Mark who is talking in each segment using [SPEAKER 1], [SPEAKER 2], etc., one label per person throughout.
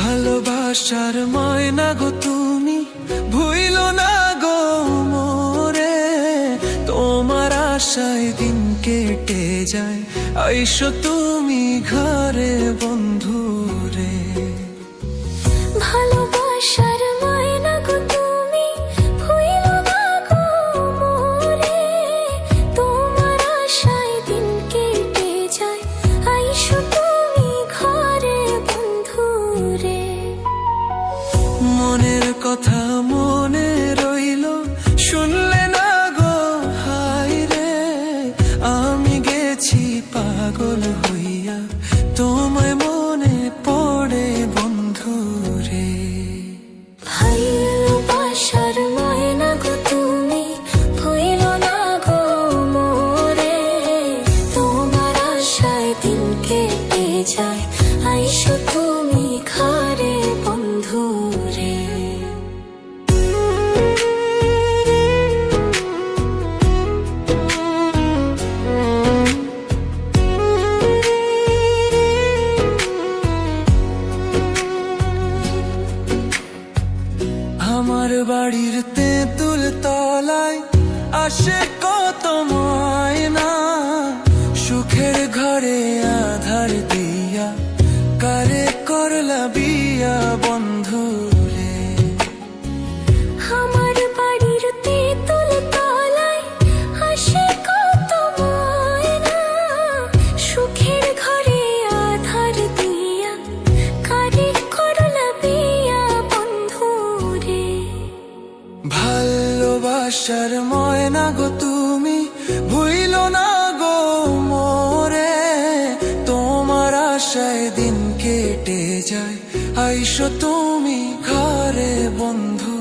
[SPEAKER 1] ভালোবাসার ময়না গো তুমি, ভুইল না গো মোরে। তোমার আশায় দিন কেটে যায়, আইসো তুমি ঘরে বন্ধু।
[SPEAKER 2] 他
[SPEAKER 1] 么 বাড়ির তেঁতুল তলায় আসে কত ময়না। সুখের ঘরে আধার দিয়া কারে করলা বিয়া বন্ধু গো তুমি, ভুইল না গো মোরে। তোমার আশায় দিন কেটে যায়। আইসো তুমি ঘরে বন্ধু।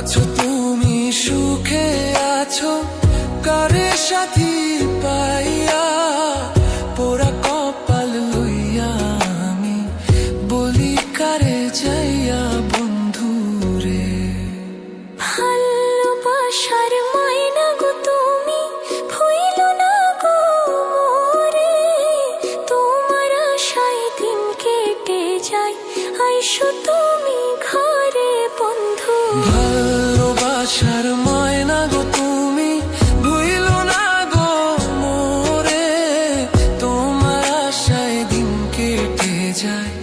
[SPEAKER 2] আছো তুমি সুখে আছো কারে সাথী পাইয়া? পোড়া কপাল লইয়া আমি বলি কারে যাইয়া বন্ধু রে? ভালোবাসার ময়না গো তুমি ভুইল না গো মোরে। তোমার আশায় দিন কেটে যায় আইসো তুমি ঘরে বন্ধু।
[SPEAKER 1] time.